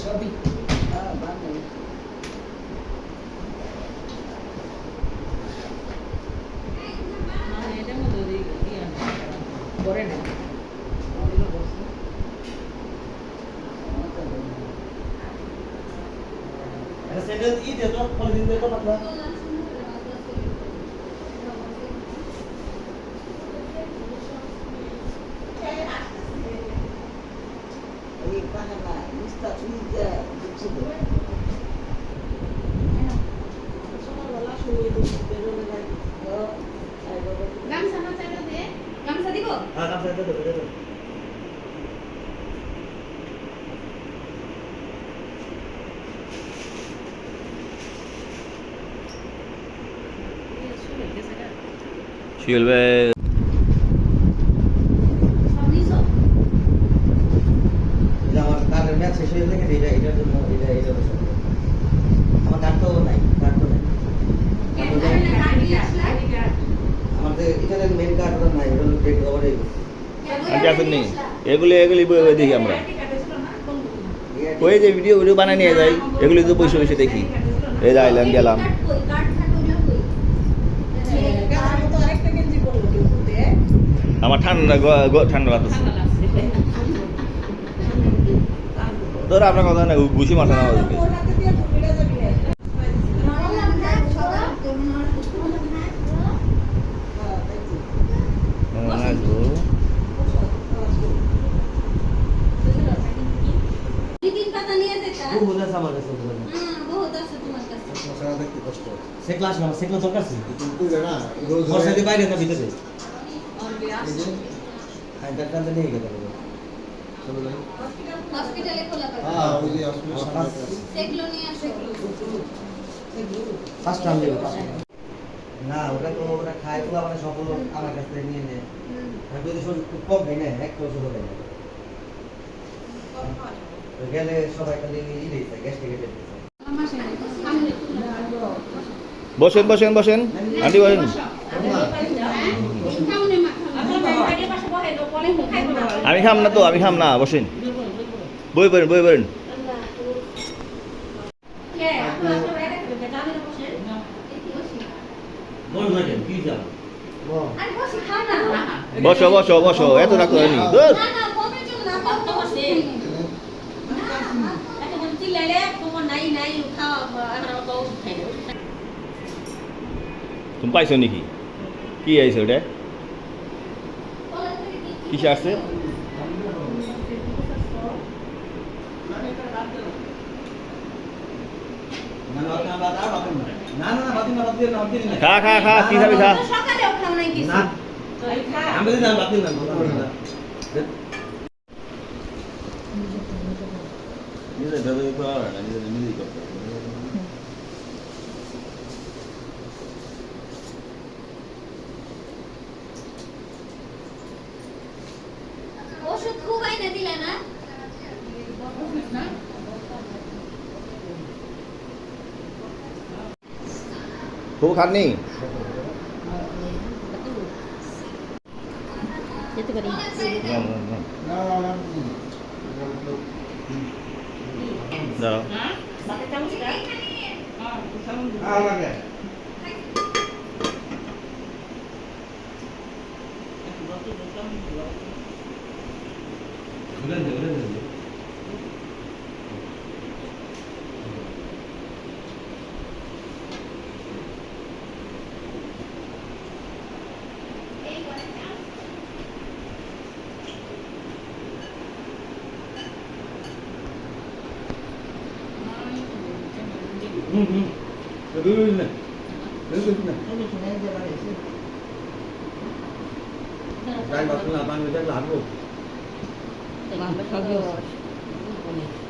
সবই ভালো। করে না স্যান্ডেল ই দে তো পলিথিন দে তো এই বাহানা, বুঝছিল। তো, এই বাবা, গামছা চাইলে দে গামছা দিব হ্যাঁ কাম সাইতে দে দে শিউল ভাই সব নিছো এটা আমার কার্ডের ম্যাচ শেষ গেছে এটা এটার জন্য এটা এটা বসে আমার কার্ড তো নাই কার্ড তো নাই। কেন আরে কার্ড দিয়ে আসলা? আমাদের এখানে মেন কার্ড তো নাই ওটা ডেট কভার গেছে আন্টি এগুলি এগুলি বই বই দেখি আমরা। ওই যে ভিডিও ভিডিও বানায় নিয়ে যাই। এগুলি তো বসে বসে দেখি। এই যে আইলাম গেলাম। বুঝতে? আমার ঠান্ডা ঠান্ডা লাগতেছে। তোর আপনার কথা না ঘুষি মারছে না কষ্ট। সে ক্লাস না সে ক্লাস দরকার না ভিতরে? হ্যাঁ নিয়ে গেল। হসপিটালে খোলা পাবে হ্যাঁ ওই যে হসপিটাল সামনে সেগুলো নিয়ে আসো ফার্স্ট টাইম না ওটা তো ওরা খায় তো আমার সফল আমার কাছ থেকে নিয়ে নেয় আমি যদি খুব কম এক বছর না গেলে সবাই খালি ই গ্যাস থেকে বসেন বসেন বসেন আন্টি বসেন সামনে মাখা আমি খাম না তো, আমি খাম না, বসেন। বই পড়েন বই পড়েন। বসে বসে, বসো, এত কত বসে তুমি পাইছো নাকি? কি আইছে ওটা? কিসে আসছে না না না বাদ আর বাদ না না না বাদ না বাদ না বাদ না খা খা খা কি খাবি খা। সকালে খাও নাই কিছু না আমি না বাদ না না। নিজে ভেবে না নিজে নিজেই করতে খুব খাননি যেতে পারি না, না, না। না না না দাঁড়াও আর লাগে ঘুরে দে ঘুরে দে হুম হুম দুই না দুই না যাই বাদ না পানি দেখলে হাঁটবো বানাইতেছে না মনে হয়। কোথা পেছ ভাই আরে কেউ নাই কেউ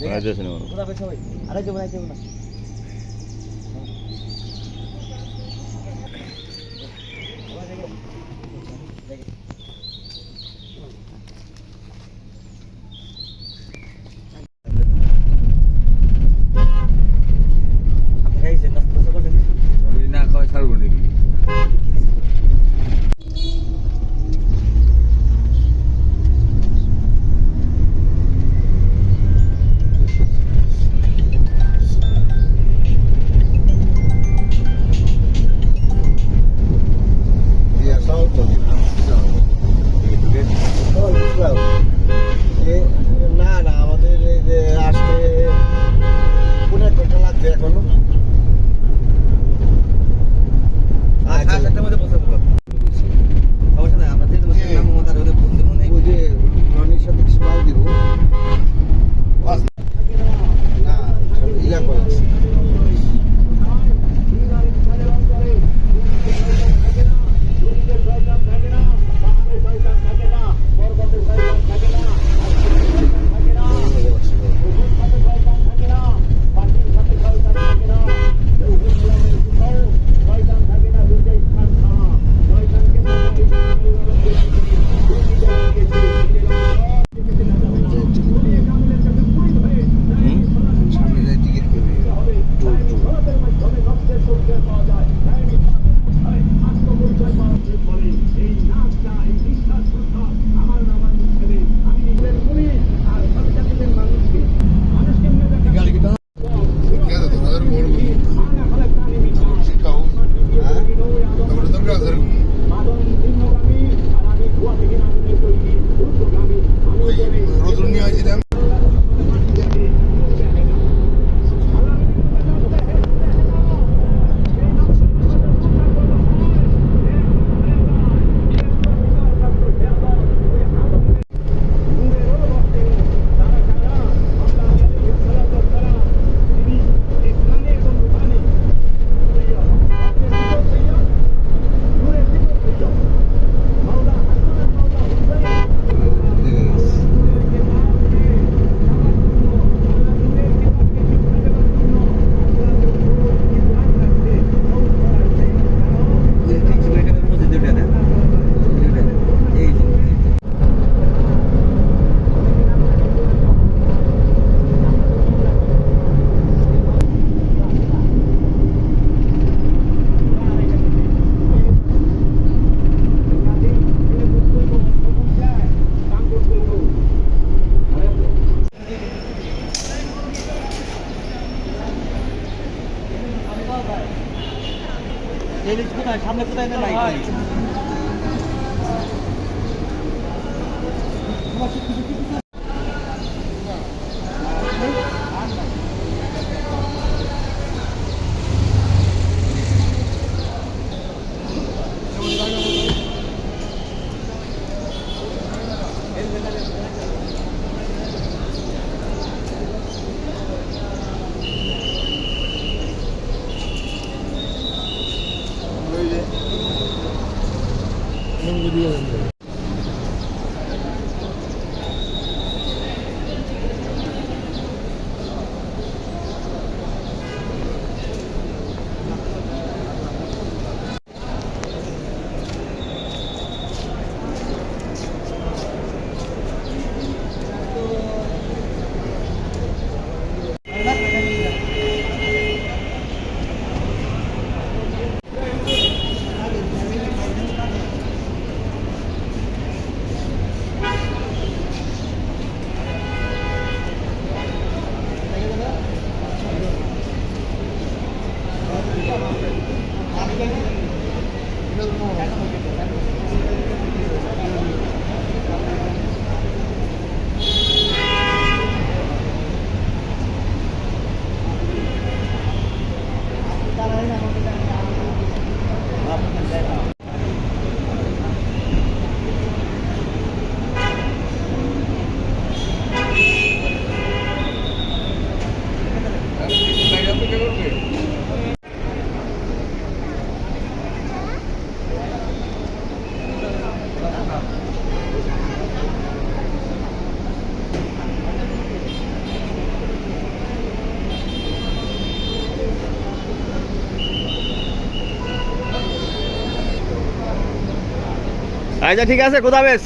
না। কোথায়? সামনে কোথায় না লাইট আচ্ছা ঠিক আছে কোথা বেশ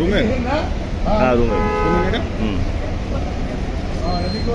রুমে হ্যাঁ রুমে রুমে এটা হুম হ্যাঁ এদিকে